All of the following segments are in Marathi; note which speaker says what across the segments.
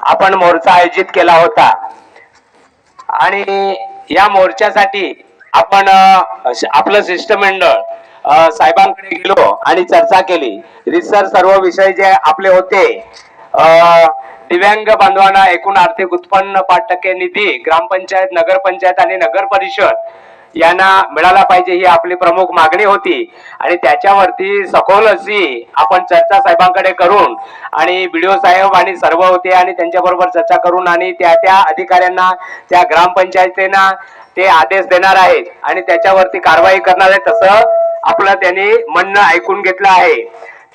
Speaker 1: आपण मोर्चा आयोजित केला होता. आणि या मोर्चासाठी आपण आपलं शिष्टमंडळ साहेबांकडे गेलो आणि चर्चा केली. रिसर सर्व विषय जे आपले होते दिव्यांग बांधवांना एकूण आर्थिक उत्पन्न पाच टक्के निधी ग्रामपंचायत नगरपंचायत आणि नगर परिषद यांना मिळाला पाहिजे ही आपली प्रमुख मागणी होती. आणि त्याच्यावरती सखोल अशी आपण चर्चा साहेबांकडे करून आणि बीडीओ साहेब आणि सर्व होते आणि त्यांच्याबरोबर चर्चा करून आणि त्या त्या अधिकाऱ्यांना त्या ग्रामपंचायतींना ते आदेश देणार आहेत. आणि त्याच्यावरती कारवाई करणार आहे तसं आपलं त्यांनी म्हणणं ऐकून घेतलं आहे.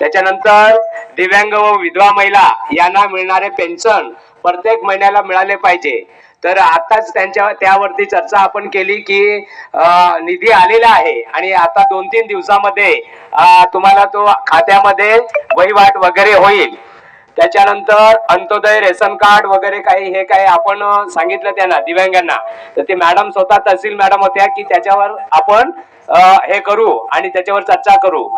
Speaker 1: त्याच्यानंतर दिव्यांग व विधवा महिला यांना मिळणारे पेन्शन प्रत्येक महिन्याला मिळाले पाहिजे. तर आताच त्यांच्या त्यावरती चर्चा आपण केली की निधी आलेला आहे आणि आता दोन तीन दिवसामध्ये तुम्हाला तो खात्यामध्ये वहिवाट वगैरे होईल. त्याच्यानंतर अंत्योदय रेशन कार्ड वगैरे काही हे काही आपण सांगितलं त्यांना दिव्यांगांना. तर ते मॅडम स्वतः तहसील मॅडम होत्या की त्याच्यावर आपण हे करू आणि त्याच्यावर चर्चा करू.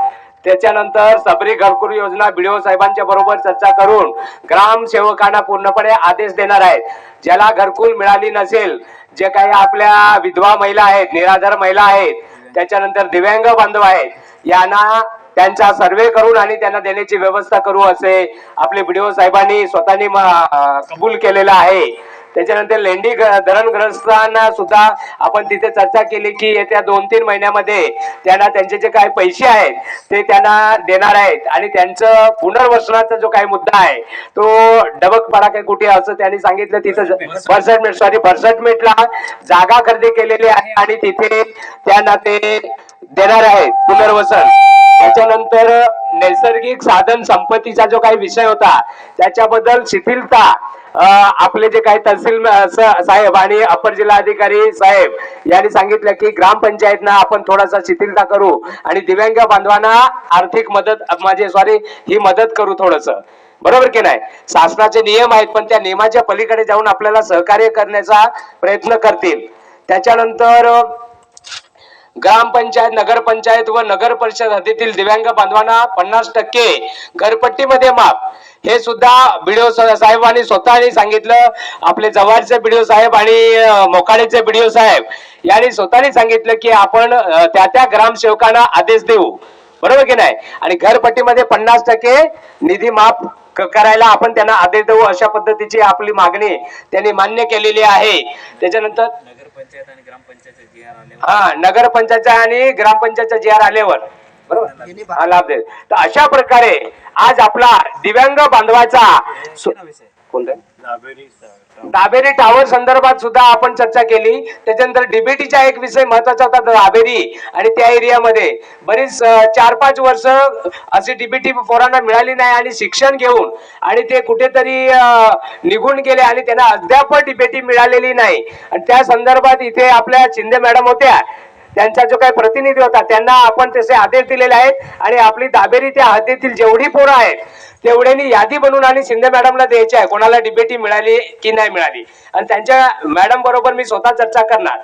Speaker 1: त्याच्यानंतर सबरी घरकुल योजना बीडीओ साहेबांच्या बरोबर चर्चा करून ग्रामसेवकांना पूर्णपणे आदेश देणार आहेत. ज्याला घरकुल मिळाली नसेल जे काही आपल्या विधवा महिला आहेत निराधार महिला आहेत त्याच्यानंतर दिव्यांग बांधव आहेत यांना त्यांचा सर्वे करून आणि त्यांना देण्याची व्यवस्था करू असे आपले बीडीओ साहेबांनी स्वतःनी कबूल केलेला आहे. त्याच्यानंतर लेंडी धरणग्रस्तांना सुद्धा आपण तिथे चर्चा केली की येत्या दोन तीन महिन्यामध्ये त्यांना त्यांचे जे काही पैसे आहेत ते त्यांना देणार आहेत. आणि त्यांचं पुनर्वसनाचा जो काही मुद्दा आहे तो डबकपाडा काही कुठे असं त्यांनी सांगितलं. तिथं फर्सटमेंट सॉरी फर्सटमेंटला जागा खरेदी केलेली आहे आणि तिथे त्यांना ते देणार आहेत पुनर्वसन. त्याच्यानंतर नैसर्गिक साधन संपत्तीचा जो काही विषय होता त्याच्याबद्दल शिथिलता आपले जे काही तहसील साहेब आणि अपर जिल्हा अधिकारी साहेब यांनी सांगितलं की ग्रामपंचायतना आपण थोडासा शिथिलता करू आणि दिव्यांग बांधवांना आर्थिक मदत म्हणजे सॉरी ही मदत करू थोडस. बरोबर की नाही? शासनाचे नियम आहेत पण त्या नियमाच्या पलीकडे जाऊन आपल्याला सहकार्य करण्याचा प्रयत्न करतील. त्याच्यानंतर ग्रामपंचायत नगरपंचायत व नगर परिषद हद्दीतील दिव्यांग बांधवांना पन्नास टक्के घरपट्टीमध्ये माफ. हे सुद्धा बीडीओ साहेबांनी स्वतःनी सांगितलं. आपले जव्हारचे बीडीओ साहेब आणि अं, बीडीओ साहेब यांनी स्वतःनी सांगितलं की आपण त्या त्या ग्रामसेवकांना आदेश देऊ. बरोबर की नाही? आणि घरपट्टीमध्ये पन्नास टक्के निधी माफ करायला आपण त्यांना आदेश देऊ अशा पद्धतीची आपली मागणी त्यांनी मान्य केलेली आहे. त्याच्यानंतर
Speaker 2: नगरपंचायत आणि जी आर आले
Speaker 1: हा नगरपंचायतच्या आणि ग्रामपंचायतच्या जी आर आलेवर बरोबर? हा लाभ देईल. तर अशा प्रकारे आज आपला दिव्यांग बांधवाचा
Speaker 2: विषय.
Speaker 1: कोणता? दाबेरी टावर संदर्भात सुद्धा आपण चर्चा केली. त्याच्यानंतर डीबीटीचा एक विषय महत्त्वाचा होता दाबेरी आणि त्या एरियामध्ये बरीच चार पाच वर्ष अशी डीबीटी पोरांना मिळाली नाही आणि शिक्षण घेऊन आणि ते कुठेतरी निघून गेले आणि त्यांना अद्याप डीबीटी मिळालेली नाही. आणि त्या संदर्भात इथे आपल्या शिंदे मॅडम होत्या त्यांचा जो काही प्रतिनिधी होता त्यांना आपण तसे आदेश दिलेले आहेत आणि आपली दाबेरी त्या हद्दीतील जेवढी पोरं आहेत तेवढ्यानी यादी बनवून आणि शिंदे मॅडमला द्यायची आहे. कोणाला डिबेटी मिळाली की नाही मिळाली. आणि त्यांच्या मॅडम बरोबर मी स्वतः चर्चा करणार.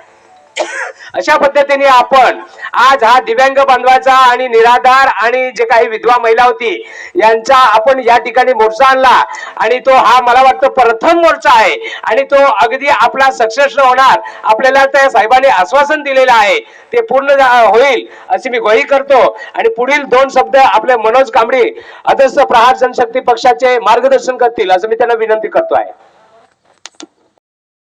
Speaker 1: अशा पद्धतीने आपण आज हा दिव्यांग बांधवाचा आणि निराधार आणि जे काही विधवा महिला होती यांचा आपण या ठिकाणी मोर्चा आणला. आणि तो हा मला वाटतं प्रथम मोर्चा आहे. आणि तो अगदी आपला सक्सेस होणार आपल्याला त्या साहेबांनी आश्वासन दिलेलं आहे. ते पूर्ण होईल अशी मी ग्वाही करतो. आणि पुढील दोन शब्द आपले मनोज कांबळे अध्यक्ष प्रहार जनशक्ती पक्षाचे मार्गदर्शन करतील असं मी त्यांना विनंती करतो आहे